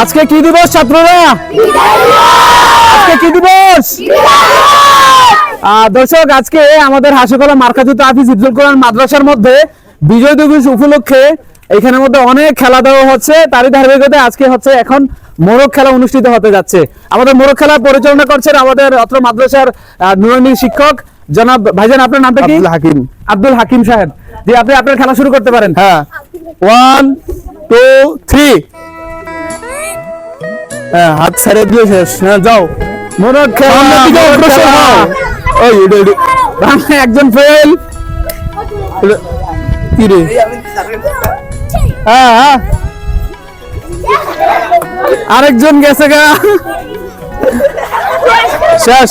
আজকে কি দিবস ছাত্ররা? আজকে কি দিবস? দর্শক আজকে আমাদের হাসিকলা মার্কাজুত হাফিজ ইফজুল কোরআন মাদ্রাসার মধ্যে বিজয় দিবস উপলক্ষে এখানের মধ্যে অনেক খেলা দেওয়া হচ্ছে। তারই ধারাবাহিকতায় আজকে হচ্ছে এখন মোরগ খেলা অনুষ্ঠিত হতে যাচ্ছে। আমাদের মোরগ খেলা পরিচালনা করছেন আমাদের অত্র মাদ্রাসার নুরানি শিক্ষক। জনাব ভাইজান আপনার নামটা কি? হাকিম। আব্দুল হাকিম সাহেব। জি আপনি আপনার খেলা শুরু করতে পারেন। হ্যাঁ। ওয়ান টু থ্রি হ্যাঁ হাত ছেড়ে দিয়ে শেষ। হ্যাঁ যাও। মোরগ অগ্রসর খেলা। হও। ওই একজন ফেল এটা- কি রে? হ্যাঁ হ্যাঁ। আরেকজন গেছে গা। শেষ, শেষ।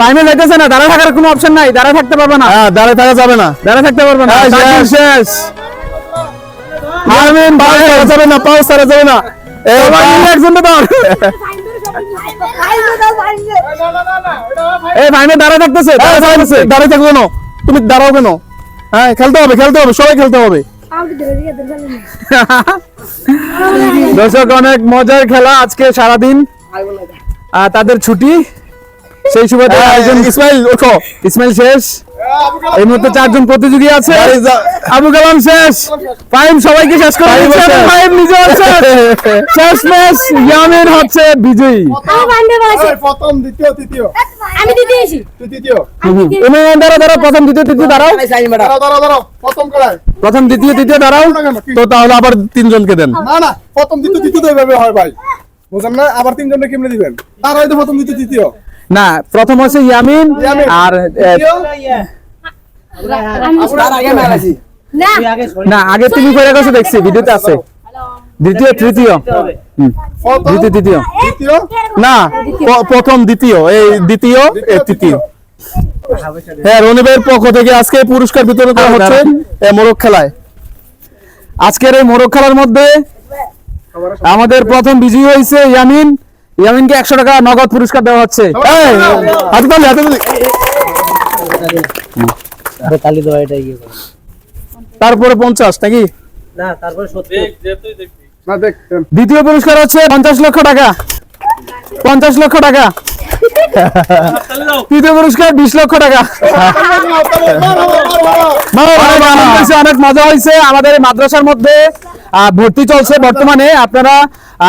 টাইমে যাইতেছে না দাঁড়া থাকার কোনো অপশন নাই দাঁড়া থাকতে পারবে না। হ্যাঁ দাঁড়িয়ে থাকা যাবে না। দাঁড়া থাকতে পারবে না। হ্যাঁ, শেষ। আমিন ছাড়া যাবে না পাও ছাড়া যাবে না। এই ভাই, মিলে একজনকে দাও এই ভাইমে দাঁড়া থাকতেছে এই দাঁড়া ভাই, থাকতেছে। দাঁড়িয়ে থাকো কেন? তুমি দাঁড়াও কেন? হ্যাঁ খেলতে হবে খেলতে হবে সবাই খেলতে হবে। দর্শক অনেক মজার খেলা আজকে সারাদিন। তাদের ছুটি। সেই সুবাদে হ্যাঁ, আয়োজন ইসমাইল ওঠো। ইসমাইল শেষ। এই মুহূর্তে চারজন প্রতিযোগী আছে। আবু কালাম শেষ। ফাইম সবাইকে শেষ করে। ফাইম নিজেও শেষ। শেষ ম্যাচ ইয়ামিন হচ্ছে বিজয়ী। প্রথম দ্বিতীয় তৃতীয়। আমি তুই তৃতীয়। প্রথম দ্বিতীয় তৃতীয় দাঁড়াও। প্রথম করায়। প্রথম দ্বিতীয় তৃতীয় দাঁড়াও? তো তাহলে আবার তিনজনকে দেন। না না প্রথম দ্বিতীয় তৃতীয় হয় ভাই। বুঝলেন না? আবার তিনজনকে কেমনে দিবেন? তার হয়তো প্রথম দ্বিতীয় তৃতীয়। না প্রথম হচ্ছে ইয়ামিন। আর না। না আগে তুমি করে গেছো দেখছি ভিডিওতে আছে। দ্বিতীয় তৃতীয়। দ্বিতীয় তৃতীয়। না প্রথম দ্বিতীয়। এই দ্বিতীয় তৃতীয়। হ্যাঁ রনিবের পক্ষ থেকে আজকে পুরস্কার বিতরণ করা হচ্ছে এ, মোরগ খেলায়। আজকের এই মোরগ খেলার মধ্যে আমাদের প্রথম বিজয়ী হয়েছে ইয়ামিন। ইয়ামিনকে একশো টাকা নগদ পুরস্কার দেওয়া হচ্ছে। তালি দেওয়া এটা ইয়ে তারপরে পঞ্চাশ নাকি? না তারপরে দ্বিতীয় পুরস্কার হচ্ছে পঞ্চাশ লক্ষ টাকা। পঞ্চাশ লক্ষ টাকা। তৃতীয় পুরস্কার বিশ লক্ষ টাকা। অনেক মজা হয়েছে আমাদের এই মাদ্রাসার মধ্যে। ভর্তি চলছে বর্তমানে। আপনারা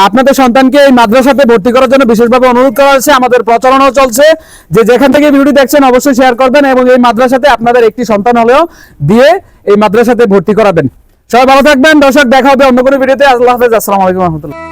আপনাদের সন্তানকে এই মাদ্রাসাতে ভর্তি করার জন্য বিশেষভাবে অনুরোধ করা হয়েছে। আমাদের প্রচারণাও চলছে। যে যেখান থেকে ভিডিওটি দেখছেন অবশ্যই শেয়ার করবেন এবং এই মাদ্রাসাতে আপনাদের একটি সন্তান হলেও দিয়ে এই মাদ্রাসাতে ভর্তি করাবেন। সবাই ভালো থাকবেন। দর্শক দেখা হবে অন্য কোনো ভিডিওতে। আল্লাহ হাফেজ। আসসালামু আলাইকুম রহমতুল্লাহ।